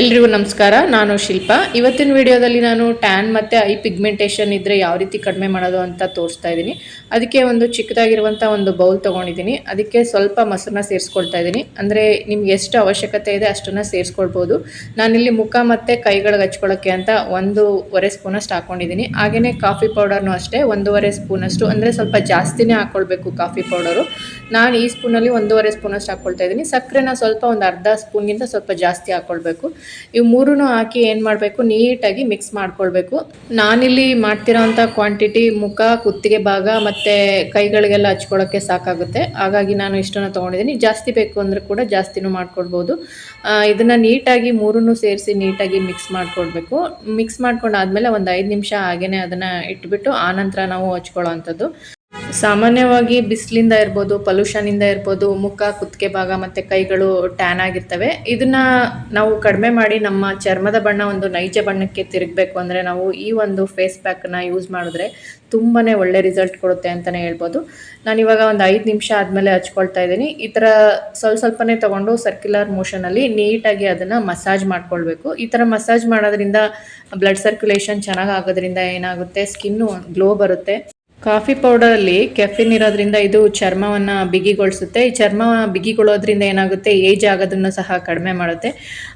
ಎಲ್ರಿಗೂ ನಮಸ್ಕಾರ. ನಾನು ಶಿಲ್ಪ. ಇವತ್ತಿನ ವಿಡಿಯೋದಲ್ಲಿ ನಾನು ಟ್ಯಾನ್ ಮತ್ತು ಐ ಪಿಗ್ಮೆಂಟೇಷನ್ ಇದ್ದರೆ ಯಾವ ರೀತಿ ಕಡಿಮೆ ಮಾಡೋದು ಅಂತ ತೋರಿಸ್ತಾ ಇದ್ದೀನಿ. ಅದಕ್ಕೆ ಒಂದು ಚಿಕ್ಕದಾಗಿರುವಂಥ ಒಂದು ಬೌಲ್ ತೊಗೊಂಡಿದ್ದೀನಿ. ಅದಕ್ಕೆ ಸ್ವಲ್ಪ ಮೊಸರನ್ನ ಸೇರಿಸ್ಕೊಳ್ತಾ ಇದ್ದೀನಿ. ಅಂದರೆ ನಿಮ್ಗೆ ಎಷ್ಟು ಅವಶ್ಯಕತೆ ಇದೆ ಅಷ್ಟನ್ನು ಸೇರಿಸ್ಕೊಳ್ಬೋದು. ನಾನಿಲ್ಲಿ ಮುಖ ಮತ್ತು ಕೈಗಳಿಗೆ ಹಚ್ಕೊಳ್ಳೋಕ್ಕೆ ಅಂತ ಒಂದೂವರೆ ಸ್ಪೂನಷ್ಟು ಹಾಕ್ಕೊಂಡಿದ್ದೀನಿ ಹಾಗೆಯೇ ಕಾಫಿ ಪೌಡರ್ನು ಅಷ್ಟೇ ಒಂದೂವರೆ ಸ್ಪೂನಷ್ಟು. ಅಂದರೆ ಸ್ವಲ್ಪ ಜಾಸ್ತಿನೇ ಹಾಕ್ಕೊಳ್ಬೇಕು ಕಾಫಿ ಪೌಡರು. ನಾನು ಈ ಸ್ಪೂನಲ್ಲಿ ಒಂದೂವರೆ ಸ್ಪೂನಷ್ಟು ಹಾಕ್ಕೊಳ್ತಾ ಇದ್ದೀನಿ. ಸಕ್ಕರೆನ ಸ್ವಲ್ಪ ಒಂದು ಅರ್ಧ ಸ್ಪೂನ್ಗಿಂತ ಸ್ವಲ್ಪ ಜಾಸ್ತಿ ಹಾಕ್ಕೊಳ್ಬೇಕು ಇವು ಮೂರೂ ಹಾಕಿ ಏನು ಮಾಡಬೇಕು? ನೀಟಾಗಿ ಮಿಕ್ಸ್ ಮಾಡ್ಕೊಳ್ಬೇಕು. ನಾನಿಲ್ಲಿ ಮಾಡ್ತಿರೋಂಥ ಕ್ವಾಂಟಿಟಿ ಮುಖ, ಕುತ್ತಿಗೆ ಭಾಗ ಮತ್ತು ಕೈಗಳಿಗೆಲ್ಲ ಹಚ್ಕೊಳ್ಳೋಕ್ಕೆ ಸಾಕಾಗುತ್ತೆ. ಹಾಗಾಗಿ ನಾನು ಇಷ್ಟನ್ನು ತೊಗೊಂಡಿದ್ದೀನಿ. ಜಾಸ್ತಿ ಬೇಕು ಅಂದರೆ ಕೂಡ ಜಾಸ್ತಿನೂ ಮಾಡ್ಕೊಳ್ಬೋದು. ಇದನ್ನು ನೀಟಾಗಿ ಮೂರನ್ನು ಸೇರಿಸಿ ನೀಟಾಗಿ ಮಿಕ್ಸ್ ಮಾಡ್ಕೊಳ್ಬೇಕು. ಮಿಕ್ಸ್ ಮಾಡ್ಕೊಂಡಾದ್ಮೇಲೆ ಒಂದು ಐದು ನಿಮಿಷ ಹಾಗೆಯೇ ಅದನ್ನು ಇಟ್ಬಿಟ್ಟು ಆನಂತರ ನಾವು ಹಚ್ಕೊಳ್ಳೋ ಅಂಥದ್ದು. ಸಾಮಾನ್ಯವಾಗಿ ಬಿಸಿಲಿಂದ ಇರ್ಬೋದು ಪೊಲ್ಯೂಷನಿಂದ ಇರ್ಬೋದು, ಮುಖ, ಕುತ್ತಿಗೆ ಭಾಗ ಮತ್ತು ಕೈಗಳು ಟ್ಯಾನ್ ಆಗಿರ್ತವೆ. ಇದನ್ನ ನಾವು ಕಡಿಮೆ ಮಾಡಿ ನಮ್ಮ ಚರ್ಮದ ಬಣ್ಣ ಒಂದು ನೈಜ ಬಣ್ಣಕ್ಕೆ ತಿರುಗಬೇಕು ಅಂದರೆ ನಾವು ಈ ಒಂದು ಫೇಸ್ ಪ್ಯಾಕನ್ನು ಯೂಸ್ ಮಾಡಿದ್ರೆ ತುಂಬಾ ಒಳ್ಳೆ ರಿಸಲ್ಟ್ ಕೊಡುತ್ತೆ ಅಂತಲೇ ಹೇಳ್ಬೋದು. ನಾನಿವಾಗ ಒಂದು ಐದು ನಿಮಿಷ ಆದಮೇಲೆ ಹಚ್ಕೊಳ್ತಾ ಇದ್ದೀನಿ. ಈ ಥರ ಸ್ವಲ್ಪ ಸ್ವಲ್ಪನೇ ತೊಗೊಂಡು ಸರ್ಕ್ಯುಲರ್ ಮೋಷನಲ್ಲಿ ನೀಟಾಗಿ ಅದನ್ನು ಮಸಾಜ್ ಮಾಡ್ಕೊಳ್ಬೇಕು. ಈ ಥರ ಮಸಾಜ್ ಮಾಡೋದ್ರಿಂದ ಬ್ಲಡ್ ಸರ್ಕ್ಯುಲೇಷನ್ ಚೆನ್ನಾಗಿ ಆಗೋದ್ರಿಂದ ಏನಾಗುತ್ತೆ? ಸ್ಕಿನ್ನು ಗ್ಲೋ ಬರುತ್ತೆ. ಕಾಫಿ ಪೌಡರಲ್ಲಿ ಕೆಫಿನ್ ಇರೋದ್ರಿಂದ ಇದು ಚರ್ಮವನ್ನು ಬಿಗಿಗೊಳಿಸುತ್ತೆ. ಈ ಚರ್ಮ ಬಿಗಿಗೊಳ್ಳೋದ್ರಿಂದ ಏನಾಗುತ್ತೆ? ಏಜ್ ಆಗೋದನ್ನು ಸಹ ಕಡಿಮೆ ಮಾಡುತ್ತೆ.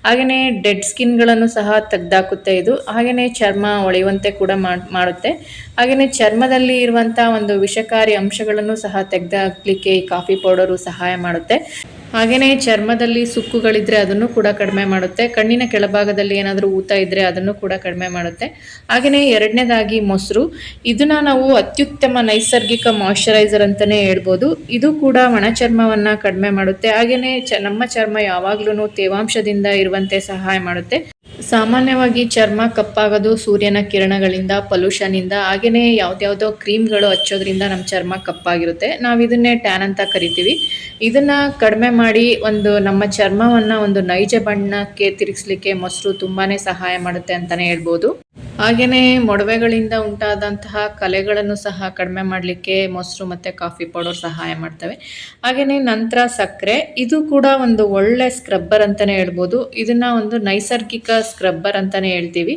ಹಾಗೆಯೇ ಡೆಡ್ ಸ್ಕಿನ್ಗಳನ್ನು ಸಹ ತೆಗೆದಾಕುತ್ತೆ ಇದು. ಹಾಗೆಯೇ ಚರ್ಮ ಒಳೆಯುವಂತೆ ಕೂಡ ಮಾಡುತ್ತೆ. ಹಾಗೆಯೇ ಚರ್ಮದಲ್ಲಿ ಇರುವಂಥ ಒಂದು ವಿಷಕಾರಿ ಅಂಶಗಳನ್ನು ಸಹ ತೆಗೆದಾಕ್ಲಿಕ್ಕೆ ಈ ಕಾಫಿ ಪೌಡರು ಸಹಾಯ ಮಾಡುತ್ತೆ. ಹಾಗೆಯೇ ಚರ್ಮದಲ್ಲಿ ಸುಕ್ಕುಗಳಿದ್ರೆ ಅದನ್ನು ಕೂಡ ಕಡಿಮೆ ಮಾಡುತ್ತೆ. ಕಣ್ಣಿನ ಕೆಳಭಾಗದಲ್ಲಿ ಏನಾದರೂ ಊತ ಇದ್ದರೆ ಅದನ್ನು ಕೂಡ ಕಡಿಮೆ ಮಾಡುತ್ತೆ. ಹಾಗೆಯೇ ಎರಡನೇದಾಗಿ ಮೊಸರು. ಇದನ್ನ ನಾವು ಅತ್ಯುತ್ತಮ ನೈಸರ್ಗಿಕ ಮಾಯಶ್ಚರೈಸರ್ ಅಂತಲೇ ಹೇಳ್ಬೋದು. ಇದು ಕೂಡ ಒಣ ಚರ್ಮವನ್ನು ಕಡಿಮೆ ಮಾಡುತ್ತೆ. ಹಾಗೆಯೇ ಚ ನಮ್ಮ ಚರ್ಮ ಯಾವಾಗ್ಲೂ ತೇವಾಂಶದಿಂದ ಇರುವಂತೆ ಸಹಾಯ ಮಾಡುತ್ತೆ. ಸಾಮಾನ್ಯವಾಗಿ ಚರ್ಮ ಕಪ್ಪಾಗೋದು, ಸೂರ್ಯನ ಕಿರಣಗಳಿಂದ ಪೊಲ್ಯೂಷನಿಂದ ಹಾಗೆಯೇ ಯಾವುದ್ಯಾವುದೋ ಕ್ರೀಮ್ಗಳು ಹಚ್ಚೋದ್ರಿಂದ ನಮ್ಮ ಚರ್ಮ ಕಪ್ಪಾಗಿರುತ್ತೆ. ನಾವು ಇದನ್ನೇ ಟ್ಯಾನ್ ಅಂತ ಕರಿತೀವಿ. ಇದನ್ನು ಕಡಿಮೆ ಮಾಡಿ ಒಂದು ನಮ್ಮ ಚರ್ಮವನ್ನು ಒಂದು ನೈಜ ಬಣ್ಣಕ್ಕೆ ತಿರುಗಿಸ್ಲಿಕ್ಕೆ ಮೊಸರು ತುಂಬಾ ಸಹಾಯ ಮಾಡುತ್ತೆ ಅಂತಲೇ ಹೇಳ್ಬೋದು. ಹಾಗೆಯೇ ಮೊಡವೆಗಳಿಂದ ಉಂಟಾದಂತಹ ಕಲೆಗಳನ್ನು ಸಹ ಕಡಿಮೆ ಮಾಡಲಿಕ್ಕೆ ಮೊಸರು ಮತ್ತು ಕಾಫಿ ಪೌಡರ್ ಸಹಾಯ ಮಾಡ್ತವೆ. ಹಾಗೆಯೇ ನಂತರ ಸಕ್ಕರೆ, ಇದು ಕೂಡ ಒಂದು ಒಳ್ಳೆ ಸ್ಕ್ರಬ್ಬರ್ ಅಂತಲೇ ಹೇಳ್ಬೋದು. ಇದನ್ನು ಒಂದು ನೈಸರ್ಗಿಕ ಸ್ಕ್ರಬ್ಬರ್ ಅಂತಲೇ ಹೇಳ್ತೀವಿ.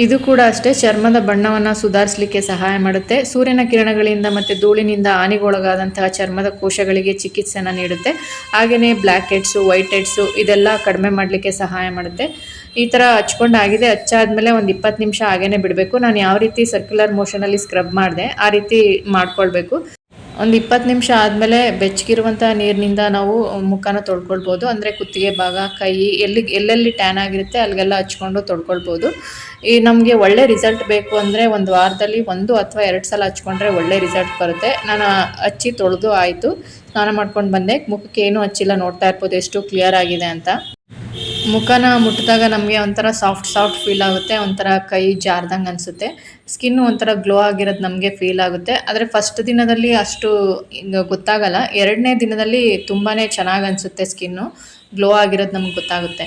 ಇದು ಕೂಡ ಅಷ್ಟೇ, ಚರ್ಮದ ಬಣ್ಣವನ್ನು ಸುಧಾರಿಸಲಿಕ್ಕೆ ಸಹಾಯ ಮಾಡುತ್ತೆ. ಸೂರ್ಯನ ಕಿರಣಗಳಿಂದ ಮತ್ತು ಧೂಳಿನಿಂದ ಹಾನಿಗೊಳಗಾದಂತಹ ಚರ್ಮದ ಕೋಶಗಳಿಗೆ ಚಿಕಿತ್ಸೆನ ನೀಡುತ್ತೆ. ಹಾಗೆಯೇ ಬ್ಲ್ಯಾಕ್ ಹೆಡ್ಸು, ವೈಟ್ ಹೆಡ್ಸು ಇದೆಲ್ಲ ಕಡಿಮೆ ಮಾಡಲಿಕ್ಕೆ ಸಹಾಯ ಮಾಡುತ್ತೆ. ಈ ಥರ ಹಚ್ಕೊಂಡಾಗಿದೆ, ಹಚ್ಚಾದ್ಮೇಲೆ ಒಂದು ಇಪ್ಪತ್ತು ನಿಮಿಷ ಹಾಗೆಯೇ ಬಿಡಬೇಕು. ನಾನು ಯಾವ ರೀತಿ ಸರ್ಕ್ಯುಲರ್ ಮೋಷನಲ್ಲಿ ಸ್ಕ್ರಬ್ ಮಾಡಿದೆ, ಆ ರೀತಿ ಮಾಡ್ಕೊಳ್ಬೇಕು. ಒಂದು ಇಪ್ಪತ್ತು ನಿಮಿಷ ಆದಮೇಲೆ ಬೆಚ್ಚಗಿರುವಂಥ ನೀರಿನಿಂದ ನಾವು ಮುಖನ ತೊಳ್ಕೊಳ್ಬೋದು. ಅಂದರೆ ಕುತ್ತಿಗೆ ಭಾಗ, ಕೈ, ಎಲ್ಲಿ, ಎಲ್ಲೆಲ್ಲಿ ಟ್ಯಾನ್ ಆಗಿರುತ್ತೆ ಅಲ್ಲಿಗೆಲ್ಲ ಹಚ್ಕೊಂಡು ತೊಳ್ಕೊಳ್ಬೋದು. ಈ ನಮಗೆ ಒಳ್ಳೆ ರಿಸಲ್ಟ್ ಬೇಕು ಅಂದರೆ ಒಂದು ವಾರದಲ್ಲಿ ಒಂದು ಅಥವಾ ಎರಡು ಸಲ ಹಚ್ಕೊಂಡ್ರೆ ಒಳ್ಳೆ ರಿಸಲ್ಟ್ ಬರುತ್ತೆ. ನಾನು ಹಚ್ಚಿ ತೊಳೆದು ಆಯಿತು. ಸ್ನಾನ ಮಾಡ್ಕೊಂಡು ಬಂದೆ. ಮುಖಕ್ಕೆ ಏನೂ ಹಚ್ಚಿಲ್ಲ, ನೋಡ್ತಾ ಇರ್ಬೋದು. ಎಷ್ಟು ಕ್ಲಿಯರ್ ಆಗಿದೆ ಅಂತ. ಮುಖನ ಮುಟ್ಟಿದಾಗ ನಮಗೆ ಒಂಥರ ಸಾಫ್ಟ್ ಸಾಫ್ಟ್ ಫೀಲ್ ಆಗುತ್ತೆ, ಒಂಥರ ಕೈ ಜಾರ್ದಂಗೆ ಅನಿಸುತ್ತೆ. ಸ್ಕಿನ್ನು ಒಂಥರ ಗ್ಲೋ ಆಗಿರೋದು ನಮಗೆ ಫೀಲ್ ಆಗುತ್ತೆ. ಆದರೆ ಫಸ್ಟ್ ದಿನದಲ್ಲಿ ಅಷ್ಟು ಗೊತ್ತಾಗಲ್ಲ. ಎರಡನೇ ದಿನದಲ್ಲಿ ತುಂಬಾ ಚೆನ್ನಾಗಿ ಅನಿಸುತ್ತೆ ಸ್ಕಿನ್ನು ಗ್ಲೋ ಆಗಿರೋದು ನಮ್ಗೆ ಗೊತ್ತಾಗುತ್ತೆ.